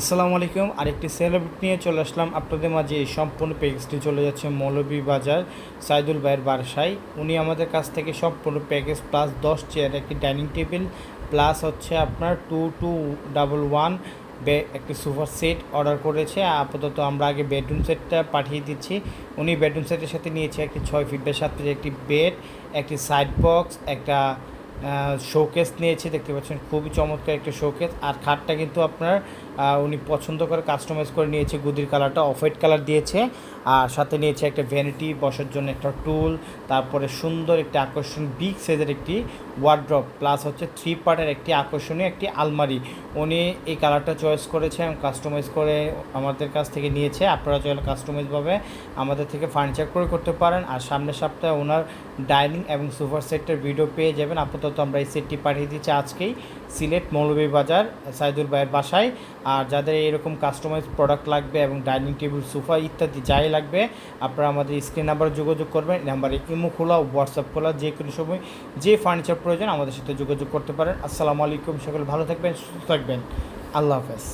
আসসালামু আলাইকুম, আরেকটি সেলিব্রিটি নিয়ে চলে আসলাম আপনাদের মাঝে। এই সম্পূর্ণ প্যাকেজটি চলে যাচ্ছে মৌলভী বাজার, সাইদুল ভাইয়ের বাসায়। উনি আমাদের কাছ থেকে সম্পূর্ণ প্যাকেজ প্লাস দশ চেয়ার একটি ডাইনিং টেবিল প্লাস হচ্ছে আপনার টু টু ডাবল ওয়ান বে, একটি সুপার সেট অর্ডার করেছে। আপাতত আমরা আগে বেডরুম সেটটা পাঠিয়ে দিচ্ছি। উনি বেডরুম সেটের সাথে নিয়েছে একটি ছয় ফিট বাই সাত একটি বেড একটি সাইড বক্স একটা শোকেস নিয়েছে, দেখতে পাচ্ছেন, খুবই চমৎকার একটা শোকেস আর খাটটা কিন্তু আপনার উনি পছন্দ করে কাস্টমাইজ করে নিয়েছে। গুদির কালারটা অফ হোয়াইট কালার দিয়েছে। আর সাথে নিয়েছে একটা ভ্যানিটি বসার জন্য একটা টুল তারপরে সুন্দর একটি আকর্ষণ বিগ সাইজের একটি ওয়ার্ড্রপ প্লাস হচ্ছে থ্রি পার্টের একটি আকর্ষণীয় একটি আলমারি। উনি এই কালারটা চয়েস করেছে এবং কাস্টমাইজ করে আমাদের কাছ থেকে নিয়েছে। আপনারা চাইলে কাস্টমাইজভাবে আমাদের থেকে ফার্নিচার করে করতে পারেন। আর সামনের সপ্তাহে ওনার ডাইনিং এবং সুপার সেটের ভিডিও পেয়ে যাবেন। আপাতত আমরা এই সেটটি পাঠিয়ে দিচ্ছি আজকেই সিলেট মৌলভীবাজার সাইদুল ভাইয়ের বাসায়। আর যাদের এরকম কাস্টমাইজ প্রোডাক্ট লাগবে এবং ডাইনিং টেবিল সোফা ইত্যাদি যাই লাগবে। আপনারা আমাদের স্ক্রিন নাম্বার যোগাযোগ করবেন নাম্বারে ইমো খোলা হোয়াটসঅ্যাপ খোলা, যে কোনো সময় যে ফার্নিচার প্রয়োজন আমাদের সাথে যোগাযোগ করতে পারেন। আসসালামু আলাইকুম, সকলে ভালো থাকবেন, সুস্থ থাকবেন। আল্লাহ হাফেজ।